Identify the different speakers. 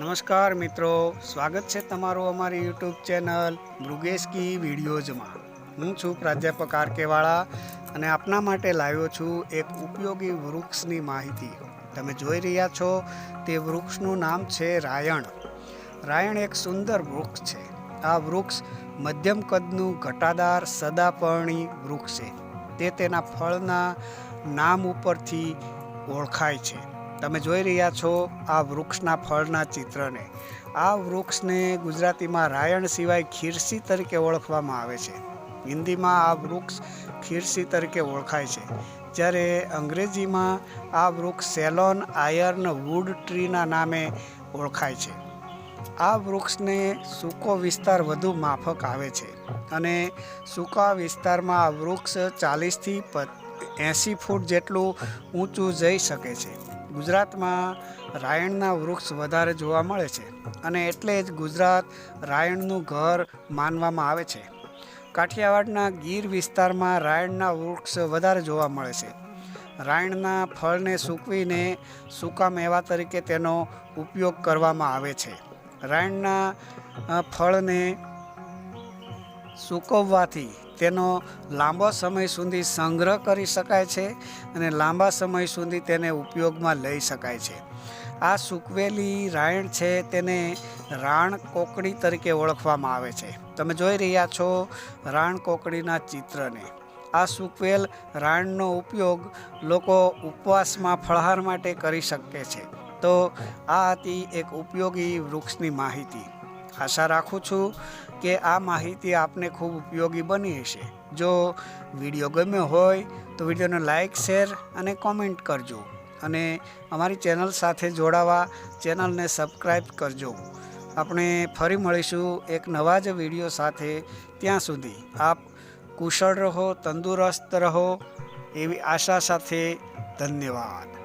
Speaker 1: નમસ્કાર મિત્રો, સ્વાગત છે તમારું અમારી યુટ્યુબ ચેનલ મૃગેશકી વિડીયોઝમાં. હું છું પ્રાધ્યાપક આર કેવાળા અને આપના માટે લાવ્યો છું એક ઉપયોગી વૃક્ષની માહિતી. તમે જોઈ રહ્યા છો, તે વૃક્ષનું નામ છે રાયણ. રાયણ એક સુંદર વૃક્ષ છે. આ વૃક્ષ મધ્યમ કદનું ઘટાદાર સદાપર્ણી વૃક્ષ છે. તે તેના ફળના નામ ઉપરથી ઓળખાય છે. તમે જોઈ રહ્યા છો આ વૃક્ષના ફળના ચિત્રને. આ વૃક્ષને ગુજરાતીમાં રાયણ સિવાય ખીરસી તરીકે ઓળખવામાં આવે છે. હિન્દીમાં આ વૃક્ષ ખીરસી તરીકે ઓળખાય છે. જ્યારે અંગ્રેજીમાં આ વૃક્ષ સેલોન આયર્ન વુડ ટ્રીના નામે ઓળખાય છે. આ વૃક્ષને સૂકો વિસ્તાર વધુ માફક આવે છે અને સૂકા વિસ્તારમાં આ વૃક્ષ ચાલીસથી એંસી ફૂટ જેટલું ઊંચું જઈ શકે છે. ગુજરાતમાં રાયણના વૃક્ષ વધારે જોવા મળે છે અને એટલે જ ગુજરાત રાયણનું ઘર માનવામાં આવે છે. કાઠિયાવાડના ગીર વિસ્તારમાં રાયણના વૃક્ષ વધારે જોવા મળે છે. રાયણના ફળને સૂકવીને સૂકા મેવા તરીકે તેનો ઉપયોગ કરવામાં આવે છે. રાયણના ફળને સૂકવવાથી તેનો લાંબો સમય સુધી સંગ્રહ કરી શકાય છે અને લાંબા સમય સુધી તેને ઉપયોગમાં લઈ શકાય છે. આ સૂકવેલી રાયણ છે તેને રાણ કોકડી તરીકે ઓળખવામાં આવે છે. તમે જોઈ રહ્યા છો રાણ કોકડીના ચિત્રને. આ સૂકવેલ રાણનો ઉપયોગ લોકો ઉપવાસમાં ફળહાર માટે કરી શકે છે. તો આ હતી એક ઉપયોગી વૃક્ષની માહિતી. આશા રાખું છું કે આ માહિતી આપને ખૂબ ઉપયોગી બની હશે. જો વીડિયો ગમ્યો હોય, તો વિડીયોને લાઇક શેર અને કોમેન્ટ કરજો. અને અમારી ચેનલ સાથે જોડાવા ચેનલને સબસ્ક્રાઈબ કરજો. આપણે ફરી મળીશું એક નવા જ વીડિયો સાથે. ત્યાં સુધી આપ કુશળ રહો, તંદુરસ્ત રહો એવી આશા સાથે ધન્યવાદ.